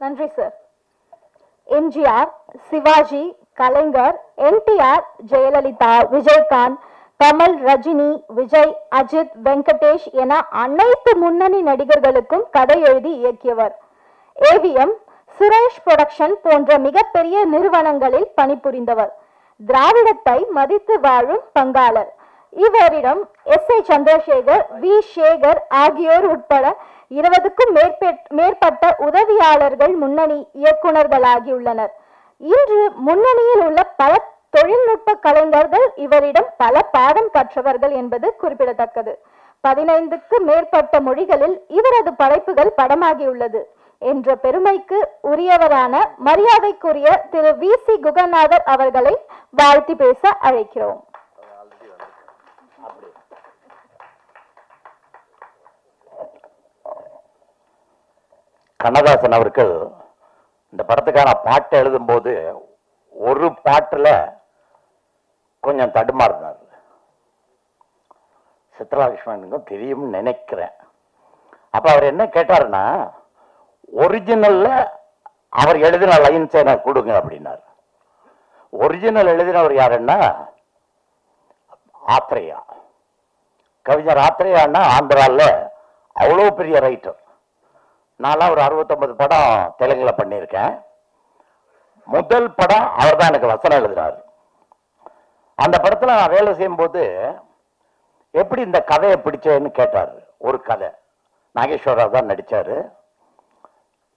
நன்றி சார் எம்ஜிஆர் சிவாஜி கலைஞர் என்டிஆர் ஜெயலலிதா விஜயகாந்த் கமல் ரஜினி விஜய் அஜித் வெங்கடேஷ் என அனைத்து முன்னணி நடிகர்களுக்கும் கதை எழுதி இயக்கியவர். ஏவிஎம் சுரேஷ் புரொடக்ஷன் போன்ற மிகப்பெரிய நிறுவனங்களில் பணிபுரிந்தவர். திராவிடத்தை மதித்து வாழும் பங்காளர். இவரிடம் S I Chandrasekhar V Sekar ஆகியோர் உட்பட இருபதுக்கும் மேற்பட்ட உதவியாளர்கள் முன்னணி இயக்குனர்களாகியுள்ளனர் இன்று முன்னணியில் உள்ள பல தொழில்நுட்ப கலைஞர்கள் இவரிடம் பல பாடம் கற்றவர்கள் என்பது குறிப்பிடத்தக்கது. பதினைந்துக்கு மேற்பட்ட மொழிகளில் இவரது படைப்புகள் படமாகியுள்ளது என்ற பெருமைக்கு உரியவரான மரியாதைக்குரிய திரு வி சி குகநாதர் அவர்களை வாழ்த்தி பேச அழைக்கிறோம். கண்ணதாசன் அவர்கள் இந்த படத்துக்கான பாட்டை எழுதும்போது ஒரு பாட்டில் கொஞ்சம் தடுமாறினார். சித்ராலட்சுமணனுக்கும் தெரியும்னு நினைக்கிறேன். அப்போ அவர் என்ன கேட்டாருன்னா ஒரிஜினலில் அவர் எழுதின லைன்ஸை எனக்கு கொடுங்க அப்படின்னார். ஒரிஜினல் எழுதினவர் யாருன்னா ஆத்ரேயா. கவிஞர் ஆத்ரேயான்னா ஆந்திராவில் அவ்வளோ பெரிய ரைட்டர் நான்லாம் ஒரு அறுபத்தொன்பது படம் தெலுங்கில் பண்ணியிருக்கேன். முதல் படம் அவர் தான் எனக்கு வசனம் எழுதினார் அந்த படத்தில் நான் வேலை செய்யும்போது எப்படி இந்த கதையை பிடிச்சேன்னு கேட்டார். ஒரு கதை. நாகேஸ்வரராவ் தான் நடித்தார்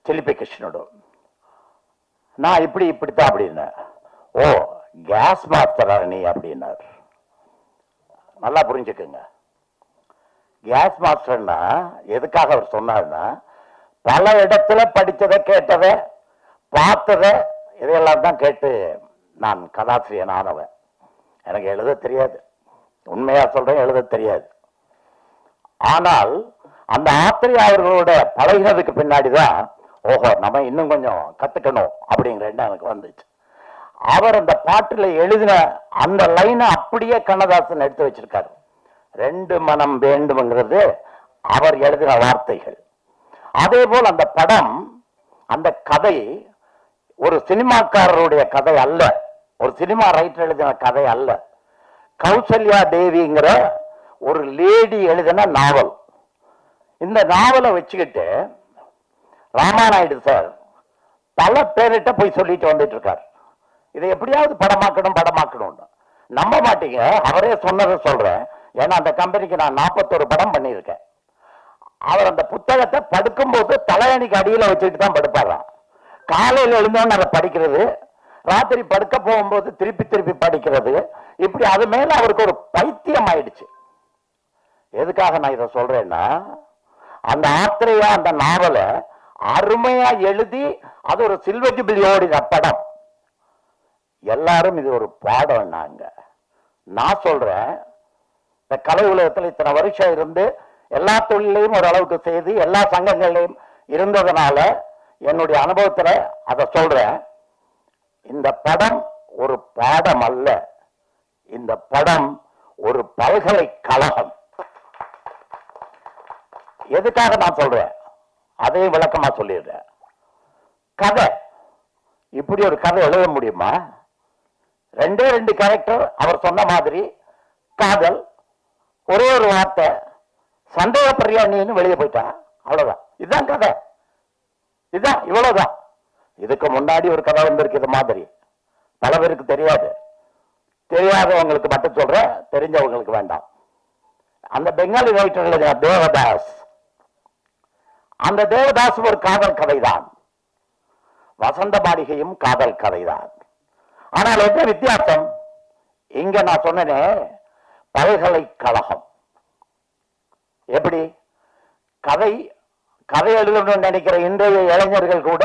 சிலிப்பி கிருஷ்ணனோட. நான் இப்படி இப்படித்தான் அப்படின்னேன். ஓ கேஸ் மாஸ்டரா நீ அப்படின்னார். நல்லா புரிஞ்சுக்குங்க. கேஸ் மாஸ்டர்னா எதுக்காக அவர் சொன்னார்னா பல இடத்துல படித்ததை கேட்டதை பார்த்ததை இதையெல்லாம் தான் கேட்டு நான் கதாசிரியன் ஆனவன் எனக்கு எழுத தெரியாது. உண்மையா சொல்றேன் எழுத தெரியாது. ஆனால் அந்த ஆத்திரியா அவர்களோட பழகினதுக்கு பின்னாடி தான் ஓஹோ நம்ம இன்னும் கொஞ்சம் கத்துக்கணும் அப்படிங்கிற எண்ணம் எனக்கு வந்துச்சு. அவர் அந்த பாட்டுல எழுதின அந்த லைனை அப்படியே கண்ணதாசன் எடுத்து வச்சிருக்காரு. ரெண்டு மனம் வேண்டும்ங்கிறது அவர் எழுதின வார்த்தைகள். அதே போல் அந்த படம் அந்த கதை ஒரு சினிமாக்காரருடைய கதை அல்ல. ஒரு சினிமா ரைட்டர் எழுதின கதை அல்ல. கௌசல்யா தேவிங்கிற ஒரு லேடி எழுதின நாவல் இந்த நாவலை வச்சுக்கிட்டு ராமாநாயுடு சார் பல பேர்கிட்ட போய் சொல்லிட்டு வந்துட்டு இருக்கார் இதை எப்படியாவது படமாக்கணும் படமாக்கணும் நம்ப மாட்டீங்க. அவரே சொன்னதை சொல்றேன். ஏன்னா அந்த கம்பெனிக்கு நான் நாற்பத்தொரு படம் பண்ணியிருக்கேன். அவர் அந்த புத்தகத்தை படுக்கும்போது தலையணிக்கு அடியில வச்சுட்டு தான் படுப்பாராம் காலையில எழுந்தோன்னு அதை படிக்கிறது ராத்திரி படுக்க போகும்போது திருப்பி திருப்பி படிக்கிறது இப்படி அது மேல அவருக்கு ஒரு பைத்தியம் ஆயிடுச்சு. எதுக்காக நான் இதை சொல்றேன்னா அந்த ஆத்திரையா அந்த நாவலை அருமையா எழுதி அது ஒரு சில்வர் படம். எல்லாரும் இது ஒரு பாடம் நாங்க நான் சொல்றேன் இந்த கலை உலகத்தில் இத்தனை வருஷம் இருந்து எல்லா தொழிலையும் ஓரளவுக்கு செய்து எல்லா சங்கங்களையும் இருந்ததுனால என்னுடைய அனுபவத்துல அதை சொல்றேன். இந்த படம் ஒரு பாடம் அல்ல. இந்த படம் ஒரு பல்கலைக்கழகம். எதுக்காக நான் சொல்றேன்? அதையும் விளக்கமா சொல்லிடுறேன். கதை. இப்படி ஒரு கதை எழுத முடியுமா? ரெண்டே ரெண்டு கேரக்டர் அவர் சொன்ன மாதிரி காதல் ஒரே ஒரு வார்த்தை சந்தேகப்படுறியா நீன்னு வெளியே போயிட்டான் அவ்வளவுதான். இதுதான் கதை. இதுதான் இவ்வளவுதான். இதுக்கு முன்னாடி ஒரு கதை வந்திருக்கு இது மாதிரி. பல பேருக்கு தெரியாது. தெரியாதவங்களுக்கு மட்டும் சொல்றேன் தெரிஞ்சவங்களுக்கு வேண்டாம். அந்த பெங்காலி ரைட்டர் தேவதாஸ். அந்த தேவதாஸ் ஒரு காதல் கதைதான். வசந்த மாளிகையும் காதல் கதைதான். ஆனால் என்ன வித்தியாசம்? இங்க நான் சொன்னேனே பல்கலைக்கழகம். எப்படி? கதை கதை எழுதணும்னு நினைக்கிற இன்றைய இளைஞர்கள் கூட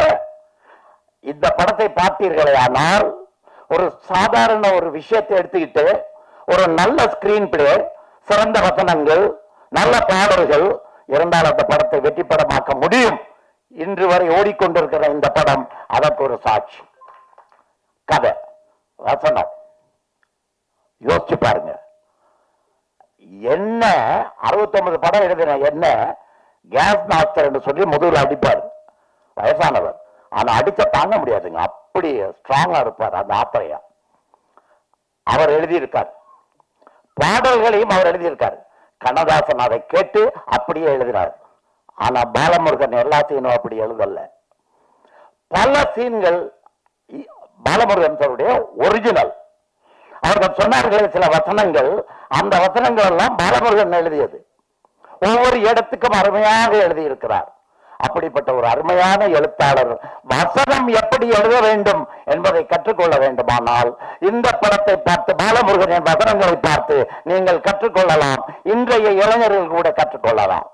இந்த படத்தை பார்த்தீர்களே ஆனால் ஒரு சாதாரண ஒரு விஷயத்தை எடுத்துக்கிட்டு ஒரு நல்ல ஸ்கிரீன் பிளே சிறந்த வசனங்கள் நல்ல பாடல்கள் இருந்தால் அந்த படத்தை வெற்றி படமாக்க முடியும். இன்று வரை ஓடிக்கொண்டிருக்கிற இந்த படம் அதற்கு ஒரு சாட்சி. கதை வசனம். யோசிச்சு பாருங்க. என்ன 69 படம் எழுதின என்ன கேஸ் மாஸ்டர் என்று சொல்லி முதுகில் அடிப்பார் வயசானவர். ஆனால் அடிச்ச தாங்க முடியாதுங்க அப்படி ஸ்ட்ராங்காக இருப்பார் அந்த ஆத்திரையா. அவர் எழுதியிருக்கார். பாடல்களையும் அவர் எழுதியிருக்கார். கண்ணதாசன் அதை கேட்டு அப்படியே எழுதினார். ஆனால் பாலமுருகன் எல்லா சீனும் அப்படி எழுதல. பல சீன்கள் பாலமுருகன் சாருடைய ஒரிஜினல் அவர்கள் சொன்னார்கள் சில வசனங்கள். அந்த வசனங்கள் எல்லாம் பாலமுருகன் எழுதியது. ஒவ்வொரு இடத்துக்கும் அருமையாக எழுதியிருக்கிறார். அப்படிப்பட்ட ஒரு அருமையான எழுத்தாளர். வசனம் எப்படி எழுத வேண்டும் என்பதை கற்றுக்கொள்ள வேண்டுமானால் இந்த படத்தை பார்த்து பாலமுருகனின் வசனங்களை பார்த்து நீங்கள் கற்றுக்கொள்ளலாம். இன்றைய இளைஞர்கள் கூட கற்றுக்கொள்ளலாம்.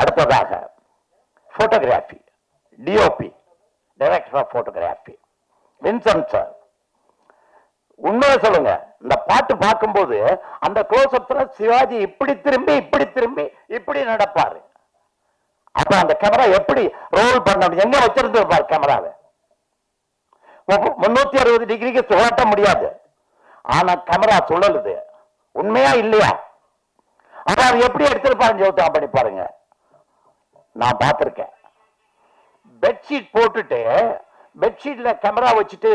அடுத்ததாக photography DOP director of photography Vincent sir உண்மையை சொல்லுங்க. இந்த பாட்டு பார்க்கும்போது அந்த க்ளோஸ்அப்ல சிவாஜி இப்படி திரும்பி இப்படி திரும்பி இப்படி நடப்பாரு. அப்ப அந்த கேமரா எப்படி ரோல் பண்ண எங்க வச்சிருந்து பாரு கேமராவை முன்னூத்தி அறுபது டிகிரிக்கு சுழட்ட முடியாது. ஆனா கேமரா சுழலுது. உண்மையா இல்லையா? ஆனா அவர் எப்படி எடுத்திருப்பாருன்னு யோசனை பண்ணி பாருங்க. நான் பார்த்திருக்கேன். பெட்ஷீட் போட்டுட்டு பெட்ஷீட்ல கேமரா வச்சுட்டு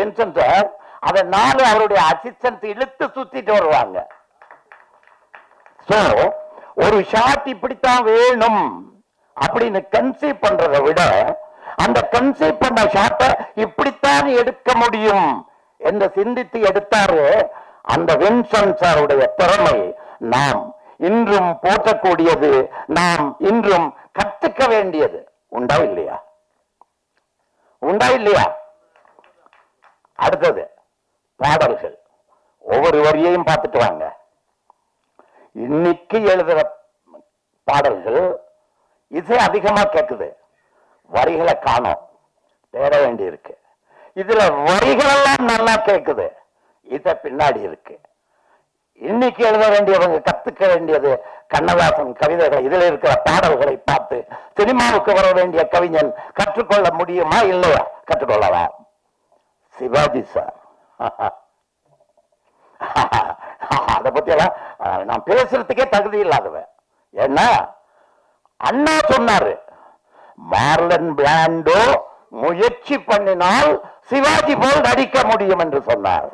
வின்சென்ட் அதை அவருடைய அசிஸ்டன்ட் இழுத்து சுத்திட்டு வருவாங்க. சோ ஒரு ஷாட் இப்படித்தான் வேணும் அப்படின்னு கன்சீவ் பண்றதை விட அந்த கன்சீவ் பண்ண ஷாட்டை இப்படித்தான் எடுக்க முடியும் என்று சிந்தித்து எடுத்தாரு அந்த வின்சென்ட் சாருடைய திறமை நாம் இன்றும் போற்றக்கூடியது நாம் இன்றும் கத்துக்க வேண்டியது. உண்டா இல்லையா? உண்டா இல்லையா? அடுத்தது பாடல்கள். ஒவ்வொரு வரியையும் பார்த்துட்டு வாங்க. இன்னைக்கு எழுதுற பாடல்கள் இது அதிகமா கேட்குது வரிகளை காணும். தேட வேண்டி இருக்கு இதுல வரிகள் எல்லாம் நல்லா கேக்குது. இத பின்னாடி இருக்கு. இன்னைக்கு எழுத வேண்டியவங்க கத்துக்க வேண்டியது கண்ணதாசன் கவிதைகள். இதுல இருக்கிற பாடல்களை பார்த்து சினிமாவுக்கு வர வேண்டிய கவிஞன் கற்றுக்கொள்ள முடியுமா இல்லையா? கற்றுக்கொள்ளவா சிவாஜி சார். அதை பத்தி எல்லாம் நான் பேசுறதுக்கே தகுதி இல்லாதவன். ஏன்னா அண்ணா சொன்னாரு மார்லன் பிராண்டோ முயற்சி பண்ணினால் சிவாஜி போல் நடிக்க முடியும் என்று சொன்னார்.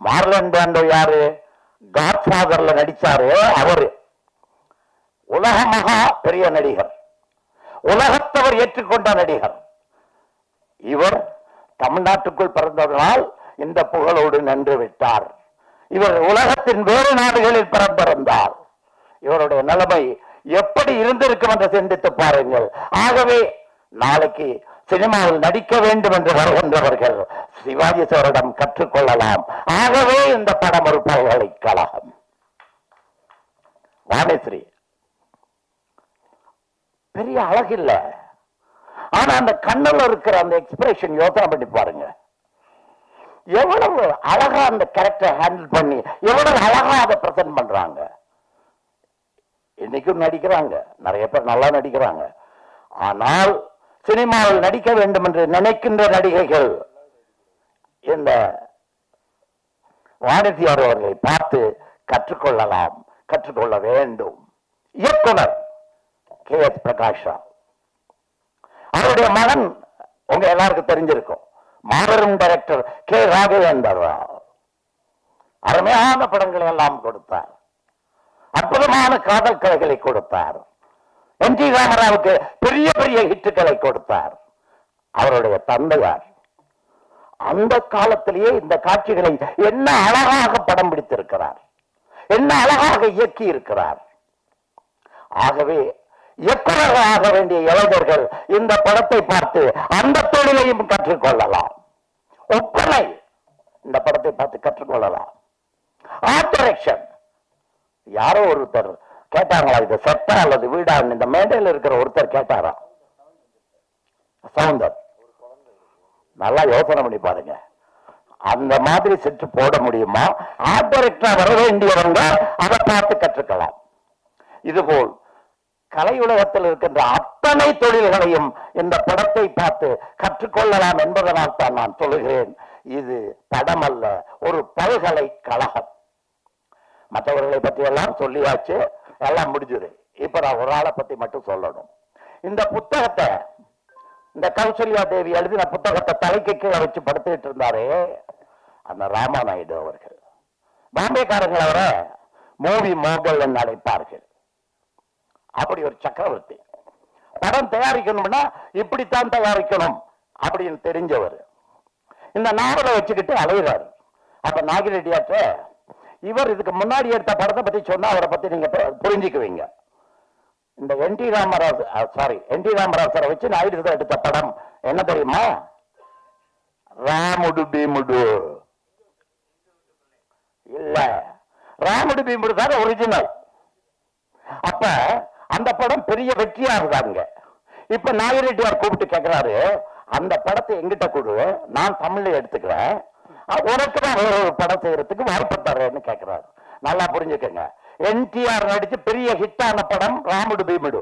மார்லன் பிளாண்டோ யாரு? காட்ஃபாதர்ல நடிச்சாரு அவரு. உலக மகா பெரிய நடிகர். உலகத்தவர் ஏற்றுக்கொண்ட நடிகர். இவர் தமிழ்நாட்டுக்குள் பிறந்ததனால் இந்த புகழோடு நின்று விட்டார். இவர் உலகத்தின் வேறு நாடுகளில் பிறந்திருந்தார். இவருடைய நிலைமை எப்படி இருந்திருக்கும் என்று சிந்தித்து பாருங்கள். ஆகவே நாளைக்கு சினிமாவில் நடிக்க வேண்டும் என்று வருகின்றவர்கள் சிவாஜி சாரிடம் கற்றுக்கொள்ளலாம். ஆகவே இந்த படம் ஒரு பல்கலைக்கழகம். வாணிஸ்ரீ பெரிய அழகில்லை ஆனா அந்த கண்ணில் இருக்கிற அந்த எக்ஸ்பிரஷன் யோசனை பண்ணி பாருங்க. எவ்வளவு அழகா அந்த கேரக்டர் ஹேண்டில் பண்ணி எவ்வளவு அழகா அதை பிரசன்ட் பண்றாங்க. இன்னைக்கும் நடிக்கிறாங்க. நிறைய பேர் நல்லா நடிக்கிறாங்க. ஆனால் சினிமாவில் நடிக்க வேண்டும் என்று நினைக்கின்ற நடிகைகள் இந்த வானதியார் அவர்களை பார்த்து கற்றுக்கொள்ளலாம் கற்றுக்கொள்ள வேண்டும். இயக்குனர் கே எஸ் பிரகாஷ் ராவ். அவருடைய மகன் உங்க எல்லாருக்கும் தெரிஞ்சிருக்கும். மாபெரும் டைரக்டர் கே ராகவேந்தர் அருமையான படங்களை எல்லாம் கொடுத்தார். அற்புதமான காதல் கலைகளை கொடுத்தார். எம் ஜி ராமராவுக்கு பெரிய பெரிய ஹிட்டுகளை கொடுத்தார். அவருடைய தந்தையார். அந்த காலத்திலேயே இந்த காட்சிகளை என்ன அழகாக படம் பிடித்திருக்கிறார். என்ன அழகாக இயக்கி இருக்கிறார் ஆகவே இயக்குநராக வேண்டிய இளைஞர்கள் இந்த படத்தை பார்த்து அந்த தொழிலையும் கற்றுக்கொள்ளலாம்? ஒப்பனை இந்த படத்தை பார்த்து கற்றுக்கொள்ளலாம். ஆர்ட் டைரக்ஷன் யாரோ ஒருத்தர் கேட்டாங்களா இது செட்டா அல்லது வீடா இந்த மேடையில் இருக்கிற ஒருத்தர் கேட்டாரா? சவுந்தர். நல்லா யோசனை பண்ணி பாருங்க. அந்த மாதிரி செட்டு போட முடியுமா? ஆர்ட் டைரக்டரா வர வேண்டியவங்க அதை பார்த்து கற்றுக்கலாம். இதுபோல் கலை உலகத்தில் இருக்கின்ற அத்தனை தொழில்களையும் இந்த படத்தை பார்த்து கற்றுக்கொள்ளலாம் என்பதனால் தான் நான் சொல்லுகிறேன். இது படம் அல்ல ஒரு பல்கலைக்கழகம் மற்றவர்களை பற்றி எல்லாம் சொல்லியாச்சு எல்லாம் முடிஞ்சது. இப்ப நான் ஒரு ஆளை பத்தி மட்டும் சொல்லணும். இந்த புத்தகத்தை இந்த கௌசல்யா தேவி எழுதின புத்தகத்தை தலைக்கு கீழே வச்சு படுத்துக்கிட்டு இருந்தாரே அந்த ராமாநாயுடு அவர்கள். பாம்பேக்காரங்கள் அவரை மூவி மோகல் என்று அழைப்பார்கள். அப்படி ஒரு சக்கரவர்த்தி. படம் தயாரிக்கணும்னா இப்படித்தான் தயாரிக்கணும் அப்படின்னு தெரிஞ்சவர். இந்த நாவலை வச்சுக்கிட்டு அலைகிறார் அப்ப நாகிரெட்டியாச்ச இவர் இதுக்கு முன்னாடி எடுத்த படத்தை பத்தி சொன்னா அவரை பத்தி நீங்க புரிஞ்சுக்குவீங்க. இந்த N T Ramaraj sorry N T ராமராஜரை வச்சு நாயுடு எடுத்த படம் என்ன தெரியுமா? ராமுடு பீமுடு. இல்ல. ராமுடு பீமுடு தான் ஒரிஜினல் அப்ப அந்த படம் பெரிய வெற்றியா இருந்தாங்க இப்ப நாயிரெட்டியார் கூப்பிட்டு கேட்கிறாரு அந்த படத்தை எங்கிட்ட கொடு நான் தமிழ்ல எடுத்துக்கிறேன். உனக்கு தான் வேற ஒரு படம் செய்யறதுக்கு வாய்ப்பு தர்றேன்னு நல்லா புரிஞ்சுக்கங்க. என்டிஆர் நடிச்சு பெரிய ஹிட்டான படம் ராமுடு பீமுடு.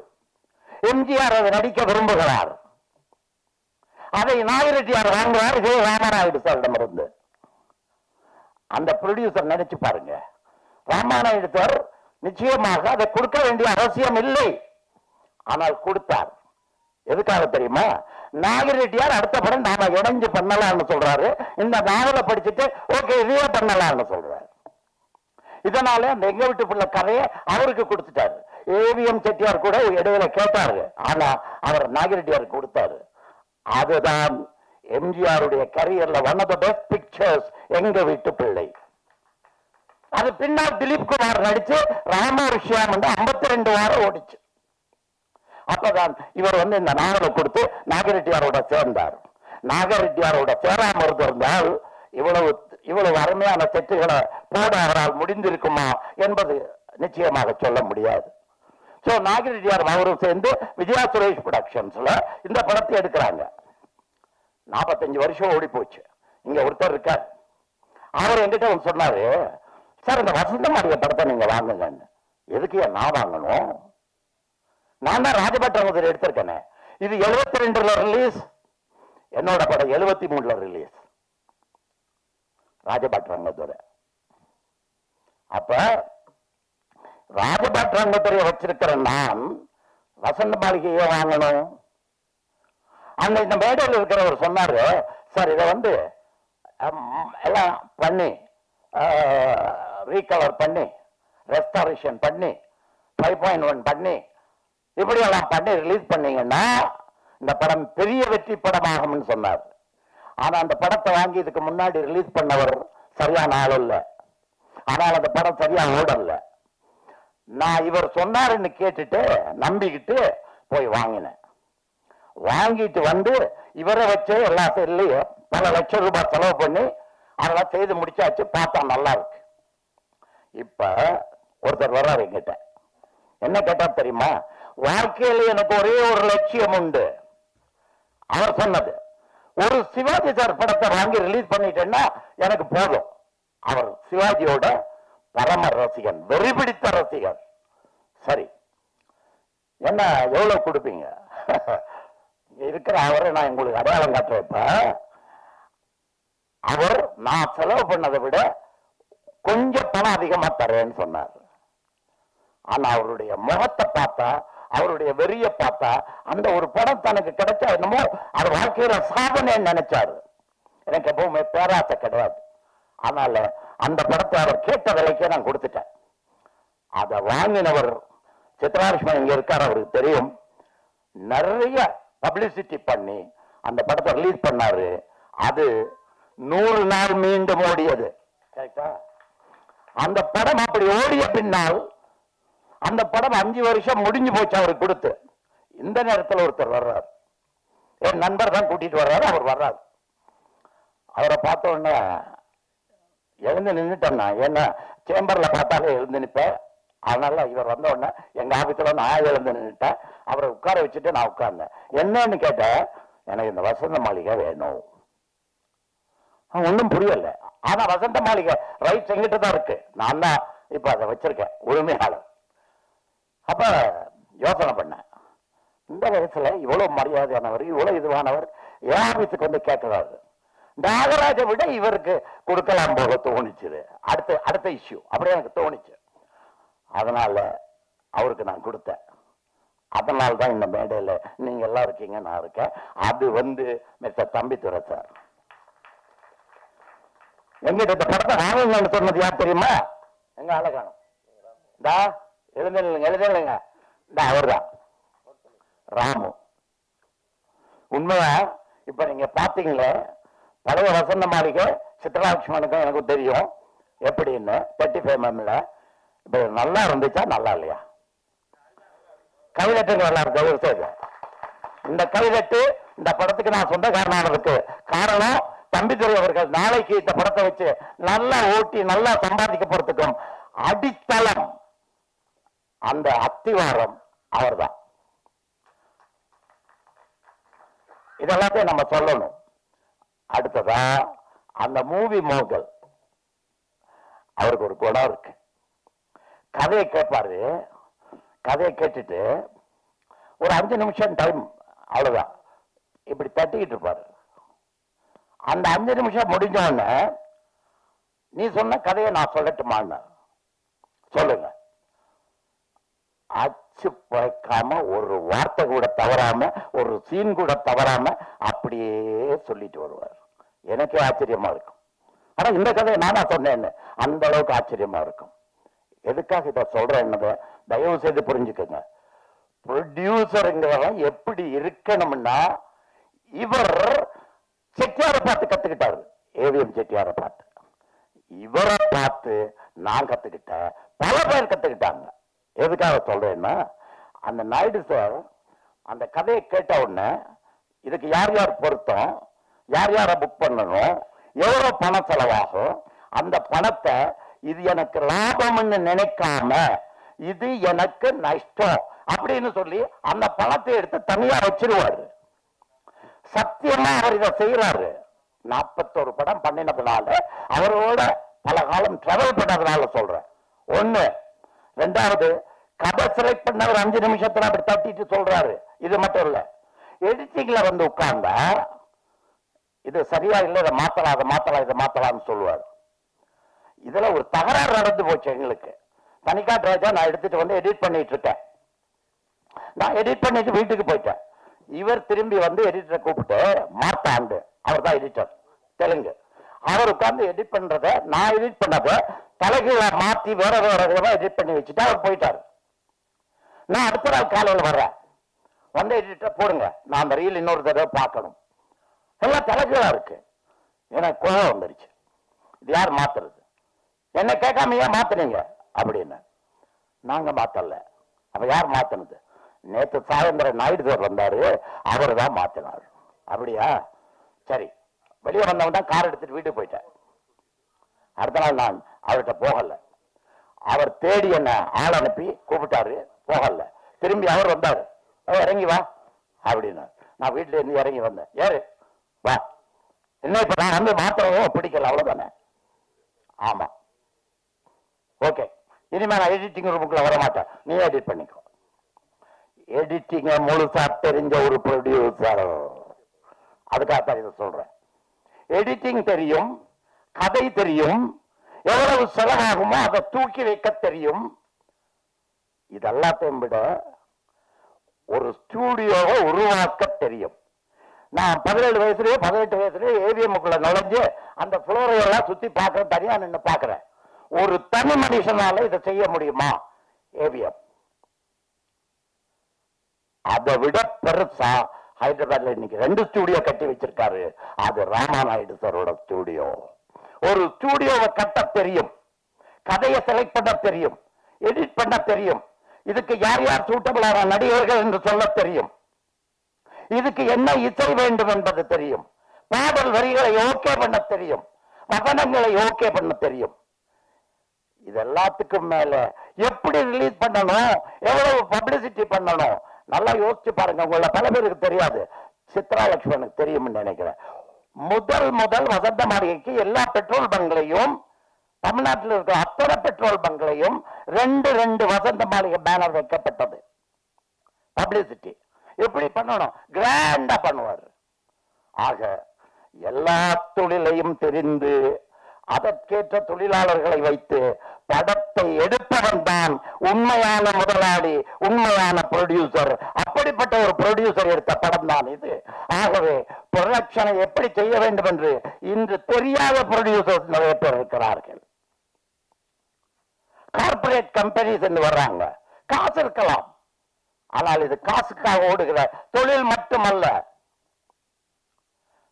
எம்ஜிஆர் அதை நடிக்க விரும்புகிறார். அதை நாயிரெட்டியார் வாங்குவார் இதே ராமநாயுடு சாரிடமிருந்து அந்த ப்ரொடியூசர் நினைச்சு பாருங்க. ராமாநாயுடு சார் நிச்சயமாக அதை கொடுக்க வேண்டிய அவசியம் இல்லை. ஆனால் கொடுத்தார். எதுக்காக தெரியுமா? நாகரெட்டியார் அடுத்த படம் நாம இணைஞ்சு பண்ணலாம்னு சொல்றாரு. இந்த நாவலை படிச்சுட்டு ஓகே இதையே பண்ணலாம்னு சொல்றாரு. இதனால அந்த எங்க வீட்டு பிள்ளை கதையை அவருக்கு கொடுத்துட்டாரு. ஏவிஎம் செட்டியார் கூட இடையில கேட்டாரு. ஆனா அவர் நாகரெட்டியார் கொடுத்தாரு. அதுதான் எம்ஜிஆருடைய கரியர்ல one of the best pictures எங்க வீட்டு பிள்ளை. அது பின்னால் திலீப் குமார் நடிச்சு ராமரிஷியாம் வந்து 52 ரெண்டு வாரம் ஓடிச்சு. அப்பதான் இவர் வந்து இந்த நாவலை கொடுத்து நாகரெட்டியாரோட சேர்ந்தார். நாகரெட்டியாரோட சேராம இருந்திருந்தால் இவ்வளவு இவ்வளவு அருமையான செட்டுகளை போட அவரால் முடிந்திருக்குமா என்பது நிச்சயமாக சொல்ல முடியாது. ஸோ நாகரெட்டியார் அவரும் சேர்ந்து விஜயா சுரேஷ் ப்ரொடக்ஷன்ஸ்ல இந்த படத்தை எடுக்கிறாங்க. நாற்பத்தஞ்சு வருஷம் ஓடி போச்சு இங்க ஒருத்தர் இருக்கார். அவர் என்கிட்ட ஒன்று சொன்னாரு. சார் இந்த வசந்த மாளிகை படத்தை நீங்க வாங்குங்கன்னு எதுக்கு ஏன் நான் வாங்கணும்? நான் தான் ராஜபட்டம் எடுத்திருக்கேனே. இது 72 ரெண்டுல ரிலீஸ் என்னோட படம் 73 மூணுல ரிலீஸ் ராஜபட்ரங்கத்துறை அப்ப ராஜபட்ரங்கத்துறை வச்சிருக்கிற நான் வசந்த மாளிகையை வாங்கணும். அங்க இந்த மேடையில் இருக்கிறவர் சொன்னாரு சார் இதை வந்து எல்லாம் பண்ணி ரீகலர் பண்ணி ரெஸ்டாரேஷன் பண்ணி ஃபைவ் பாயிண்ட் ஒன் பண்ணி இப்படியெல்லாம் பண்ணி ரிலீஸ் பண்ணீங்கன்னா இந்த படம் பெரிய வெற்றி படமாகும்னு சொன்னார். ஆனால் அந்த படத்தை வாங்கி இதுக்கு முன்னாடி ரிலீஸ் பண்ணவர் சரியான ஆள் இல்லை. ஆனால் அந்த படம் சரியாக ஓடல. நான் இவர் சொன்னாருன்னு கேட்டுட்டு நம்பிக்கிட்டு போய் வாங்கினேன். வாங்கிட்டு வந்து இவரை வச்சு எல்லா சைட்லயும் பல லட்சம் ரூபாய் செலவு பண்ணி அதெல்லாம் செய்து முடிச்சாச்சு பார்த்தா நல்லா இருக்கு. இப்ப ஒருத்தர் வர்றார் எங்கிட்ட என்ன கேட்டா தெரியுமா? வாழ்க்கையில் எனக்கு ஒரே ஒரு லட்சியம் உண்டு. அவர் சொன்னது ஒரு சிவாஜி சார் படத்தை வாங்கி ரிலீஸ் பண்ணிட்டேன்னா எனக்கு போதும். அவர் சிவாஜியோட பரம ரசிகன் வெறி பிடித்த ரசிகன். சரி என்ன எவ்வளவு கொடுப்பீங்க? இருக்கிற அவரை நான் உங்களுக்கு அடையாளம் காட்டுறப்ப அவர் நான் செலவு பண்ணதை விட கொஞ்சம் பணம் அதிகமா தரேன்னு சொன்னார். ஆனா அவருடைய முகத்தை பார்த்தா அவருடைய வெறிய பார்த்தா அந்த ஒரு படம் தனக்கு கிடைச்சா என்னமோ அது வாழ்க்கையில சாதனை நினைச்சாரு. எனக்கு எப்பவுமே பேராசை கிடையாது. அதனால அந்த படத்தை அவர் கேட்ட விலைக்கே நான் கொடுத்துட்டேன். அதை வாங்கினவர் சித்ராலட்சுமன் இங்க இருக்கார் அவருக்கு தெரியும். நிறைய பப்ளிசிட்டி பண்ணி அந்த படத்தை ரிலீஸ் பண்ணாரு. அது நூறு நாள் மீண்டும் ஓடியது. கரெக்டா அந்த படம் அப்படி ஓடிய பின்னால் அந்த படம் அஞ்சு வருஷம் முடிஞ்சு போச்சு அவருக்கு கொடுத்து. இந்த நேரத்தில் ஒருத்தர் வர்றார். என் நண்பர் தான் கூட்டிட்டு வர்றாரு அவர் வர்றார். அவரை பார்த்த உடனே எழுந்து நின்றுட்டேன்னா என்ன சேம்பர்ல பார்த்தாலே எழுந்து நிற்பேன் அதனால இவர் வந்த உடனே எங்க ஆபீஸ்ல நான் எழுந்து நின்றுட்டேன் அவரை உட்கார வச்சுட்டு நான் உட்கார்ந்தேன். என்னன்னு கேட்டேன் எனக்கு இந்த வசந்த மாளிகை வேணும். ஒன்றும் புரியல. ஆனா வசந்த மாளிகை ரைட் எங்கிட்ட தான் இருக்கு. நான் தான் இப்ப அதை வச்சிருக்கேன். உரிமையாளர். அப்ப யோசனை பண்ணேன். இந்த வயசுல இவ்வளவு மரியாதையானவர் இவ்வளவு இதுவானவர் என் ஆபீஸுக்கு வந்து கேட்கிறாரு. நாகராஜை விட இவருக்கு கொடுக்கலாம் போக தோணுச்சு அடுத்த அடுத்த இஷ்யூ அப்படியே எனக்கு தோணுச்சு. அதனால அவருக்கு நான் கொடுத்தேன். அதனால தான் இந்த மேடையில் நீங்க எல்லாம் இருக்கீங்க நான் இருக்கேன். அது வந்து மிஸ்டர் தம்பித்துறை சார். எங்கிட்ட இந்த படத்தை ராமன் சொன்னது யார் தெரியுமா? எங்க ஆளை காணும். டா எழுந்திருங்க இல்லைங்க டா அவர்தான். ராமு. உண்மைதான் இப்ப நீங்க பாத்தீங்களே பழைய வசந்த மாளிகை சித்ராலட்சுமனுக்கும் எனக்கும் தெரியும். எப்படின்னு? தேர்ட்டி ஃபைவ் மேம்ல இப்ப நல்லா இருந்துச்சா நல்லா இல்லையா? கைதட்டுங்க நல்லா தயவு செய்து இந்த கவிதட்டு இந்த படத்துக்கு நான் சொந்த காரணம் இருக்கு காரணம் தம்பிதுரை அவர்கள் நாளைக்கு இந்த படத்தை வச்சு நல்லா ஓட்டி நல்லா சம்பாதிக்க போறதுக்கும் அடித்தளம். அந்த அத்திவாரம் அவர்தான். இதெல்லாத்தையும் நம்ம சொல்லணும். அடுத்ததா அந்த மூவி மோகல் அவருக்கு ஒரு குணம் இருக்கு. கதையை கேட்பாரு. கதையை கேட்டுட்டு ஒரு அஞ்சு நிமிஷம் டைம் அவ்வளவுதான். இப்படி தட்டிக்கிட்டு இருப்பாரு. அந்த அஞ்சு நிமிஷம் முடிஞ்சோடனே நீ சொன்ன கதையை நான் சொல்லட்டுமான்னு. சொல்லுங்க. அச்சு பழைக்காம ஒரு வார்த்தை கூட தவறாம ஒரு சீன் கூட தவறாம அப்படியே சொல்லிட்டு வருவார். எனக்கே ஆச்சரியமா இருக்கும். ஆனா இந்த கதையை நானா சொன்னேன்னு அந்த அளவுக்கு ஆச்சரியமா இருக்கும். எதுக்காக இதை சொல்றேன்னு தயவு செய்து புரிஞ்சுக்கோங்க. ப்ரொடியூசருங்கிறவன் எப்படி இருக்கணும்னா இவர் செட்டியாரை பார்த்து கத்துக்கிட்டாரு. ஏவிஎம் செட்டியாரை பார்த்து. இவரை பார்த்து நான் கத்துக்கிட்டேன் பல பேர் கத்துக்கிட்டாங்க. எதுக்காக சொல்றேன்னா அந்த நாயுடு சார் அந்த கதையை கேட்ட உடனே இதுக்கு யார் யார் பொருத்தம் யார் யாரை புக் பண்ணணும் எவ்வளவு பணம் செலவாகும் அந்த பணத்தை இது எனக்கு லாபம்னு நினைக்காம இது எனக்கு நஷ்டம் அப்படின்னு சொல்லி அந்த பணத்தை எடுத்து தனியா வச்சிருவாரு. சத்தியமா அவர் இதை செய்யறாரு நாற்பத்தோரு படம் பண்ணினதுனால அவரோட பல காலம் டிராவல் பண்ணதுனால சொல்றேன். ஒண்ணு ரெண்டாவது கதை செலக்ட் பண்ணவர் அஞ்சு நிமிஷத்துல அப்படி தட்டிட்டு சொல்றாரு. இது மட்டும் இல்ல எடிட்டிங்ல வந்து உட்கார்ந்தா இது சரியா இல்ல இதை மாத்தலாம் அதை மாத்தலாம் இதை மாத்தலாம்னு சொல்லுவார். இதுல ஒரு தகராறு நடந்து போச்சு எங்களுக்கு. தனிக்காட்டு ராஜா நான் எடுத்துட்டு வந்து எடிட் பண்ணிட்டு இருக்கேன். நான் எடிட் பண்ணிட்டு வீட்டுக்கு போயிட்டேன். இவர் திரும்பி வந்து எடிட்டரை கூப்பிட்டு மார்த்தாண்டு அவர் தான் எடிட்டர் தெலுங்கு. அவர் உட்காந்து எடிட் பண்றத நான் எடிட் பண்ணத தலைகீழ மாத்தி வேற வேற விதமா எடிட் பண்ணி வச்சுட்டு அவர் போயிட்டாரு. நான் அடுத்த நாள் காலையில் வர்றேன். வந்து எடிட்டர் போடுங்க. நான் அந்த ரீல் இன்னொரு தடவை பார்க்கணும். எல்லாம் தலைகீழா இருக்கு. எனக்கு கோவம் வந்துருச்சு. இது யார் மாத்துறது? என்ன கேட்காம ஏன் மாத்துனீங்க? அப்படின்னு. நாங்க மாத்தல. அப்ப யார் மாத்தினது? நேற்று சாயந்தரம் நாயுடு சார் வந்தார். அவர் தான் மாற்றினார் அப்படியா? சரி. வெளியே வந்தவன் தான் கார் எடுத்துட்டு வீட்டுக்கு போயிட்டேன் அடுத்த நாள் நான் அவர்கிட்ட போகலை. அவர் தேடி என்ன ஆள் அனுப்பி கூப்பிட்டாரு. போகல. திரும்பி அவர் வந்தார். இறங்கி வா. அப்படின்னு நான் வீட்டில் இருந்து இறங்கி வந்தேன். ஏறு வா. என்ன இப்போ நான் வந்து மாத்திரவும் பிடிக்கல. அவ்வளோதானே ஆமாம் ஓகே. இனிமேல் நான் எடிட்டிங் ரூமுக்குள்ள வர மாட்டேன் நீ எடிட் பண்ணிக்கோ. எடிட்டிங்க முழுசா தெரிஞ்ச ஒரு ப்ரொடியூசர் அதுக்காகத்தான் இதை சொல்றேன். எடிட்டிங் தெரியும் கதை தெரியும் எவ்வளவு செலவாகுமோ அதை தூக்கி வைக்க தெரியும். இதெல்லாத்தையும் விட ஒரு ஸ்டூடியோவை உருவாக்க தெரியும். நான் பதினேழு வயசுலயே பதினெட்டு வயசுலயே ஏவிஎம்குள்ள நுழைஞ்சு அந்த ஃப்ளோரை எல்லாம் சுத்தி பார்க்க தனியா நின்று பார்க்கிறேன். ஒரு தனி மனுஷனால இதை செய்ய முடியுமா? ஏவிஎம் அதை விட பெருசா ஹைதராபாத்ல இன்னைக்கு ரெண்டு ஸ்டூடியோ கட்டி வச்சிருக்காரு. அது ராமாநாயுடு சாரோட ஸ்டூடியோ ஒரு ஸ்டூடியோவை கட்ட தெரியும். கதையை செலக்ட் பண்ண தெரியும். எடிட் பண்ண தெரியும். இதுக்கு யார் யார் சூட்டபிளான நடிகர்கள் என்று சொல்ல தெரியும். இதுக்கு என்ன இசை வேண்டும் என்பது தெரியும். பாடல் வரிகளை ஓகே பண்ண தெரியும். வசனங்களை ஓகே பண்ண தெரியும். இது எல்லாத்துக்கும் மேல எப்படி ரிலீஸ் பண்ணணும்? எவ்வளவு பப்ளிசிட்டி பண்ணணும்? நல்லா யோசிச்சு பாருங்க உங்கள பல பேருக்கு தெரியாது. சித்ரா லட்சுமணுக்கு தெரியும்னு நினைக்கிறேன். முதல் முதல் வசந்த மாளிகைக்கு எல்லா பெட்ரோல் பங்களையும் தமிழ்நாட்டில் இருக்கிற அத்தனை பெட்ரோல் பங்களையும் ரெண்டு ரெண்டு வசந்த மாளிகை பேனர் வைக்கப்பட்டது. பப்ளிசிட்டி எப்படி பண்ணணும்? கிராண்டா பண்ணுவார். ஆக எல்லா தொழிலையும் தெரிந்து அதற்கேற்ற தொழிலாளர்களை வைத்து படத்தை எடுத்து அவன் தான் உண்மையான முதலாளி உண்மையான ப்ரொடியூசர் அப்படிப்பட்ட ஒரு ப்ரொடியூசர் எடுத்த படம் தான் இது. ஆகவே ப்ரொடக்ஷனை எப்படி செய்ய வேண்டும் என்று இன்று தெரியாத ப்ரொடியூசர்ஸ் நிறைய பேர் இருக்கிறார்கள். கார்பரேட் கம்பெனிஸ் என்று வர்றாங்க. காசு இருக்கலாம். ஆனால் இது காசுக்காக ஓடுகிற தொழில் மட்டுமல்ல.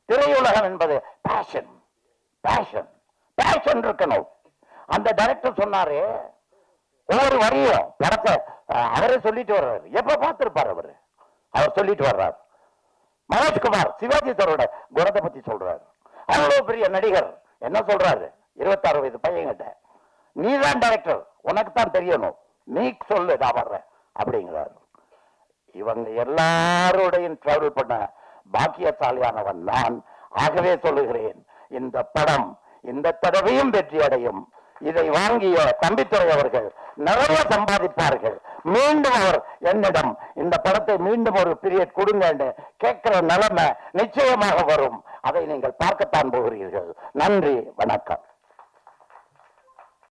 திரையுலகம் என்பது பேஷன் பேஷன் பேஷன் இருக்கணும். அந்த டைரக்டர் சொன்னாரு ஒவ்வொரு வரியும் படத்தை அவரே சொல்லிட்டு வர்றாரு. எப்ப பார்த்திருப்பார் அவரு? அவர் சொல்லிட்டு வர்றாரு. மனோஜ்குமார் சிவாஜி சாரோட குணத்தை பத்தி சொல்றாரு. அவ்வளவு பெரிய நடிகர். என்ன சொல்றாரு? இருபத்தாறு வயது பையன்கிட்ட. நீ தான் டைரக்டர் உனக்கு தான் தெரியணும். நீ சொல்லு நான் வர்றேன் அப்படிங்கிறாரு. இவங்க எல்லாரோடையும் டிராவல் பண்ண பாக்கியசாலியானவன் நான். ஆகவே சொல்லுகிறேன் இந்த படம் இந்த தடவையும் வெற்றி அடையும் இதை வாங்கிய தம்பித்துறை அவர்கள் நிறைய சம்பாதிப்பார்கள். மீண்டும் அவர் என்னிடம் இந்த படத்தை மீண்டும் ஒரு பீரியட் கொடுங்க கேட்கிற நிலைமை நிச்சயமாக வரும். அதை நீங்கள் பார்க்கத்தான் போகிறீர்கள். நன்றி வணக்கம்.